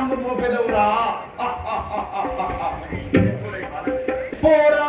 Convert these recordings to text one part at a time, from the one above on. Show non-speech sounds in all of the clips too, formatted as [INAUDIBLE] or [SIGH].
మోపెదవురా [LAUGHS] పోరా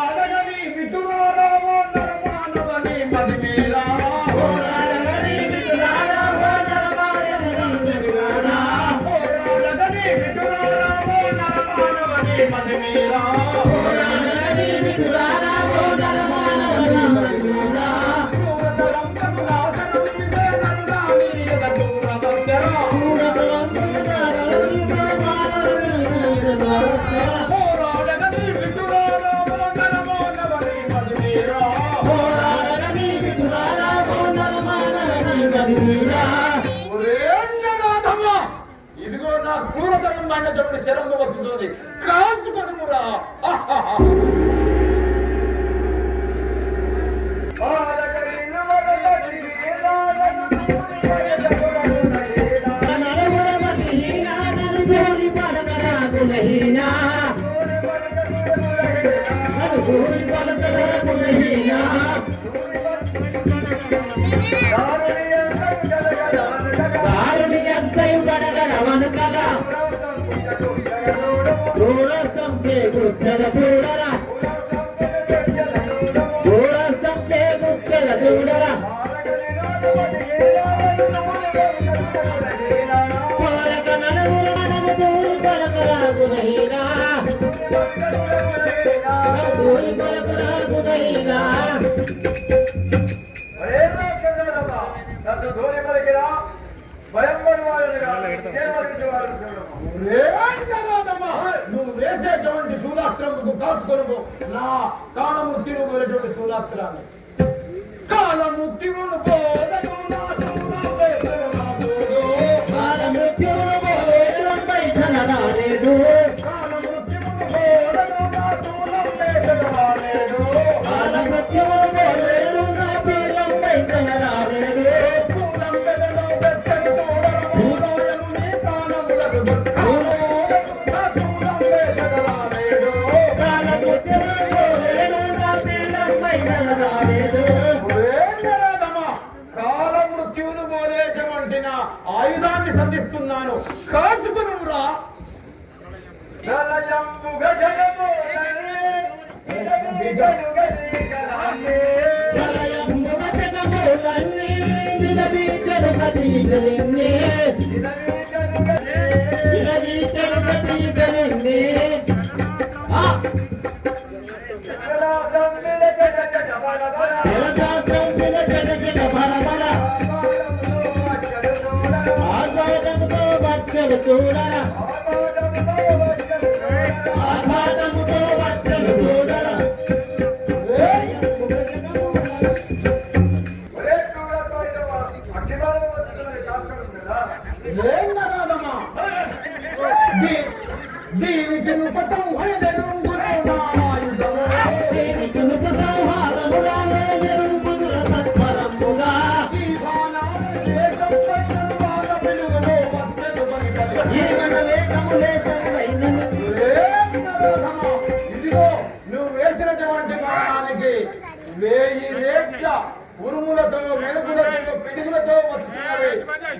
నా క్రూరతరమైనటువంటి శరంగు వచ్చుతుంది కాసుకొనుమురా నువ్వు వేసేటువంటి శూలాస్త్రముకు కాచుకొనుకు. నా కాణమూర్తి నువ్వు వెళ్ళేటువంటి శూలాస్త్రాన్ని. Call a Muslim on the board. కావాలంటే నా ఆయుధాన్ని సంధిస్తున్నాను. కాసుకును రా. ఆ! వజ్రములు చూడరా. ఆహ్లాదముతో వజ్రము చూడరా. ఏం నరాదమా దీనికి ఉపసంహరణ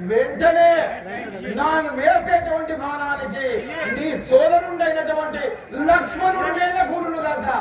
వెంటనే నాను వేసేటువంటి బాణానికి నీ సోదరుండైనటువంటి లక్ష్మణుడు వేద గురుడు కదా